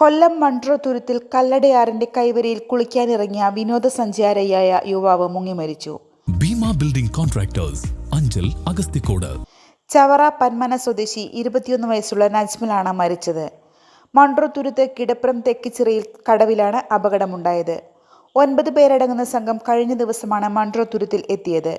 കൊല്ലം Munro തുരുത്തിൽ കല്ലടയാറിന്റെ കൈവരിയിൽ കുളിക്കാനിറങ്ങിയ വിനോദസഞ്ചാരിയായ യുവാവ് മുങ്ങി മരിച്ചു ഭീമ ബിൽഡിംഗ് കോൺട്രാക്ടേഴ്സ് അഞ്ചൽ അഗസ്തിക്കോട്. ചവറ പന്മന സ്വദേശി ഇരുപത്തിയൊന്ന് വയസ്സുള്ള നജ്മലാണ് മരിച്ചത്. മൺട്രോ തുരുത്ത് കിടപ്രം തെക്കിച്ചിറയിൽ കടവിലാണ് അപകടമുണ്ടായത്. ഒൻപത് പേരടങ്ങുന്ന സംഘം കഴിഞ്ഞ ദിവസമാണ് മൺട്രോ തുരുത്തിൽ എത്തിയത്.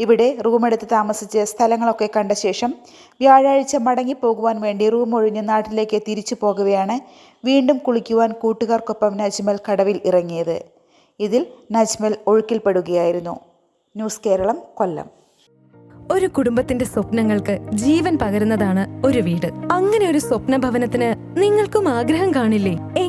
ഇവിടെ റൂമെടുത്ത് താമസിച്ച് സ്ഥലങ്ങളൊക്കെ കണ്ട ശേഷം വ്യാഴാഴ്ച മടങ്ങിപ്പോകുവാൻ വേണ്ടി റൂം ഒഴിഞ്ഞ് നാട്ടിലേക്ക് തിരിച്ചു പോകുകയാണ് വീണ്ടും കുളിക്കുവാൻ കൂട്ടുകാർക്കൊപ്പം നജ്മൽ കടവിൽ ഇറങ്ങിയത്. ഇതിൽ നജ്മൽ ഒഴുക്കിൽപ്പെടുകയായിരുന്നു. ന്യൂസ് കേരളം കൊല്ലം. ഒരു കുടുംബത്തിന്റെ സ്വപ്നങ്ങൾക്ക് ജീവൻ പകരുന്നതാണ് ഒരു വീട്. അങ്ങനെ ഒരു സ്വപ്ന ഭവനത്തിന് നിങ്ങൾക്കും ആഗ്രഹം കാണില്ലേ?